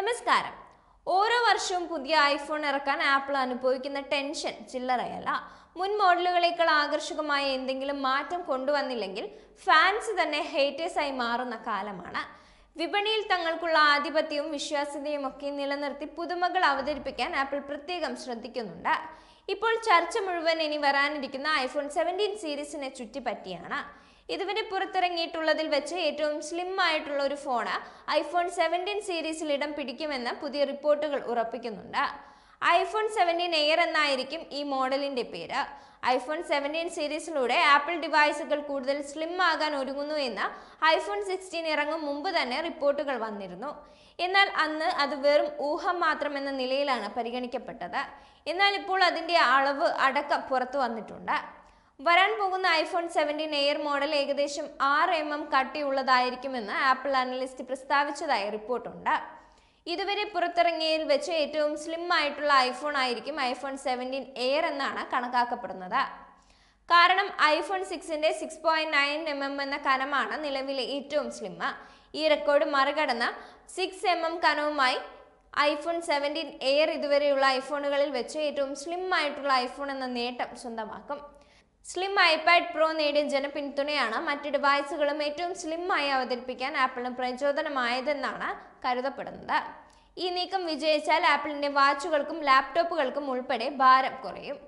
നമസ്കാരം. ഓരോ വർഷവും പുതിയ ഐഫോൺ ഇറക്കാൻ ആപ്പിൾ അനുഭവിക്കുന്ന ടെൻഷൻ ചില്ലറയല്ല. മുൻ മോഡലുകളേക്കാൾ ആകർഷകമായ എന്തെങ്കിലും മാറ്റം കൊണ്ടുവന്നില്ലെങ്കിൽ ഫാൻസ് തന്നെ ഹേറ്റേഴ്സായി മാറുന്ന കാലമാണ്. വിപണിയിൽ തങ്ങൾക്കുള്ള ആധിപത്യവും വിശ്വാസ്യതയും ഒക്കെ നിലനിർത്തി പുതുമകൾ അവതരിപ്പിക്കാൻ ആപ്പിൾ പ്രത്യേകം ശ്രദ്ധിക്കുന്നുണ്ട്. ഇപ്പോൾ ചർച്ച മുഴുവൻ ഇനി വരാനിരിക്കുന്ന ഐഫോൺ സെവന്റീൻ സീരീസിനെ ചുറ്റിപ്പറ്റിയാണ്. ഇതുവരെ പുറത്തിറങ്ങിയിട്ടുള്ളതിൽ വെച്ച് ഏറ്റവും സ്ലിം ആയിട്ടുള്ള ഒരു ഫോൺ ഐഫോൺ സെവന്റീൻ സീരീസിൽ ഇടം പിടിക്കുമെന്ന് പുതിയ റിപ്പോർട്ടുകൾ ഉറപ്പിക്കുന്നുണ്ട്. ഐഫോൺ സെവന്റീൻ എയർ എന്നായിരിക്കും ഈ മോഡലിന്റെ പേര്. ഐഫോൺ സെവന്റീൻ സീരീസിലൂടെ ആപ്പിൾ ഡിവൈസുകൾ കൂടുതൽ സ്ലിം ആകാൻ ഒരുങ്ങുന്നു എന്ന് ഐഫോൺ സിക്സ്റ്റീൻ ഇറങ്ങും മുമ്പ് തന്നെ റിപ്പോർട്ടുകൾ വന്നിരുന്നു. എന്നാൽ അന്ന് അത് വെറും ഊഹം മാത്രമെന്ന നിലയിലാണ് പരിഗണിക്കപ്പെട്ടത്. എന്നാൽ ഇപ്പോൾ അതിന്റെ അളവ് അടക്കം പുറത്തു വന്നിട്ടുണ്ട്. വരാൻ പോകുന്ന ഐഫോൺ സെവന്റീൻ എയർ മോഡൽ ഏകദേശം ആറ് എം എം കട്ടിയുള്ളതായിരിക്കുമെന്ന് ആപ്പിൾ അനലിസ്റ്റ് പ്രസ്താവിച്ചതായി റിപ്പോർട്ടുണ്ട്. ഇതുവരെ പുറത്തിറങ്ങിയതിൽ വെച്ച് ഏറ്റവും സ്ലിം ആയിട്ടുള്ള ഐഫോൺ ആയിരിക്കും ഐഫോൺ സെവന്റീൻ എയർ എന്നാണ് കണക്കാക്കപ്പെടുന്നത്. കാരണം iPhone സിക്സിന്റെ six point nine M M എന്ന കനമാണ് നിലവിലെ ഏറ്റവും സ്ലിം ഈ റെക്കോർഡ് മറികടന്ന സിക്സ് എം എം കനവുമായി ഐഫോൺ സെവന്റീൻ എയർ ഇതുവരെയുള്ള ഐഫോണുകളിൽ വെച്ച് ഏറ്റവും സ്ലിം ആയിട്ടുള്ള ഐഫോൺ എന്ന നേട്ടം സ്വന്തമാക്കും. സ്ലിം ഐപാഡ് പ്രോ നേടിയ ജനപിന്തുണയാണ് മറ്റ് ഡിവൈസുകളും ഏറ്റവും സ്ലിം ആയി അവതരിപ്പിക്കാൻ ആപ്പിളിന് പ്രചോദനമായതെന്നാണ് കരുതപ്പെടുന്നത്. ഈ നീക്കം വിജയിച്ചാൽ ആപ്പിളിന്റെ വാച്ചുകൾക്കും ലാപ്ടോപ്പുകൾക്കും ഉൾപ്പെടെ ഭാരം കുറയും.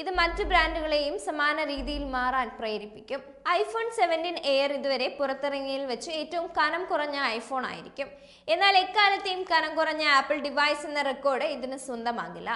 ഇത് മറ്റ് ബ്രാൻഡുകളെയും സമാന രീതിയിൽ മാറാൻ പ്രേരിപ്പിക്കും. ഐഫോൺ സെവന്റീൻ എയർ ഇതുവരെ പുറത്തിറങ്ങിയതിൽ വെച്ച് ഏറ്റവും കനം കുറഞ്ഞ ഐഫോൺ ആയിരിക്കും. എന്നാൽ എക്കാലത്തെയും കനം കുറഞ്ഞ ആപ്പിൾ ഡിവൈസ് എന്ന റെക്കോർഡ് ഇതിന് സ്വന്തമാകില്ല.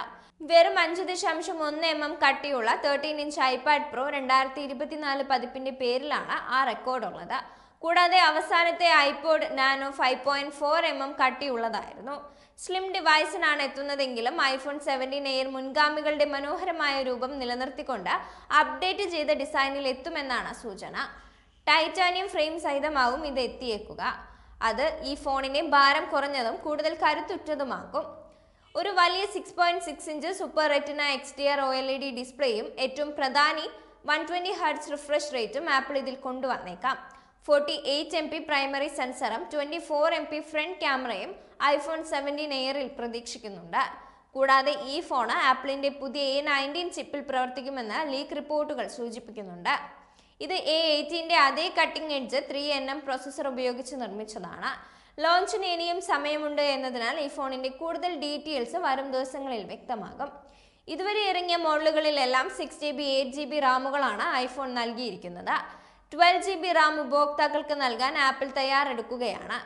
വെറും അഞ്ച് ദശാംശം ഒന്ന് എം എം കട്ടിയുള്ള തേർട്ടീൻ ഇഞ്ച് ഐപാഡ് പ്രോ രണ്ടായിരത്തി ഇരുപത്തിനാല് പതിപ്പിന്റെ പേരിലാണ് ആ റെക്കോർഡ് ഉള്ളത് കൂടാതെ അവസാനത്തെ iPod nano five point four M M കട്ടിയുള്ളതായിരുന്നു. Slim ഡിവൈസിനാണ് എത്തുന്നതെങ്കിലും ഐഫോൺ സെവന്റീൻ എയർ മുൻഗാമികളുടെ മനോഹരമായ രൂപം നിലനിർത്തിക്കൊണ്ട് അപ്ഡേറ്റ് ചെയ്ത ഡിസൈനിൽ എത്തുമെന്നാണ് സൂചന. ടൈറ്റാനിയം ഫ്രെയിം സഹിതമാവും ഇത് എത്തിയേക്കുക. അത് ഈ ഫോണിനെ ഭാരം കുറഞ്ഞതും കൂടുതൽ കരുത്തുറ്റതുമാക്കും. ഒരു വലിയ six point six inch super Retina X D R O L E D ഡിസ്പ്ലേയും ഏറ്റവും പ്രധാനി വൺ ട്വന്റി ഹർട്സ് റിഫ്രഷ് റേറ്റും ആപ്പിൾ ഇതിൽ കൊണ്ടുവന്നേക്കാം. Forty eight M P primary സെൻസറും twenty four M P front ക്യാമറയും ഐഫോൺ സെവന്റീൻ എയറിൽ പ്രതീക്ഷിക്കുന്നുണ്ട്. കൂടാതെ ഈ ഫോൺ ആപ്പിളിന്റെ പുതിയ എ നയന്റീൻ ചിപ്പിൽ പ്രവർത്തിക്കുമെന്ന് ലീക്ക് റിപ്പോർട്ടുകൾ സൂചിപ്പിക്കുന്നുണ്ട്. ഇത് എ എയ്റ്റീന്റെ അതേ cutting edge three N M processor ഉപയോഗിച്ച് നിർമ്മിച്ചതാണ്. ലോഞ്ചിന് ഇനിയും സമയമുണ്ട് എന്നതിനാൽ ഈ ഫോണിന്റെ കൂടുതൽ ഡീറ്റെയിൽസ് വരും ദിവസങ്ങളിൽ വ്യക്തമാകും. ഇതുവരെ ഇറങ്ങിയ മോഡലുകളിലെല്ലാം six G B eight G B റാമുകളാണ് iPhone നൽകിയിരിക്കുന്നത്. ട്വൽവ് ജി ബി റാം ഉപഭോക്താക്കൾക്ക് നൽകാൻ ആപ്പിൾ തയ്യാറെടുക്കുകയാണ്.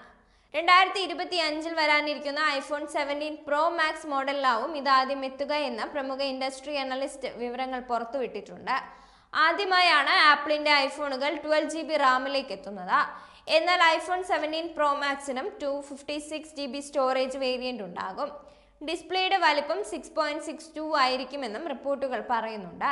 രണ്ടായിരത്തി ഇരുപത്തി അഞ്ചിൽ വരാനിരിക്കുന്ന ഐഫോൺ സെവന്റീൻ പ്രോ മാക്സ് മോഡലിലാവും ഇതാദ്യം എത്തുക എന്ന പ്രമുഖ ഇൻഡസ്ട്രി അനലിസ്റ്റ് വിവരങ്ങൾ പുറത്തുവിട്ടിട്ടുണ്ട്. ആദ്യമായാണ് ആപ്പിളിന്റെ ഐഫോണുകൾ ട്വൽവ് ജി ബി റാമിലേക്ക് എത്തുന്നത്. എന്നാൽ iPhone seventeen pro മാക്സിനും two fifty six G B storage variant ഉണ്ടാകും. ഡിസ്പ്ലേയുടെ വലിപ്പം സിക്സ് പോയിന്റ് സിക്സ് ടു ആയിരിക്കുമെന്നും റിപ്പോർട്ടുകൾ പറയുന്നുണ്ട്.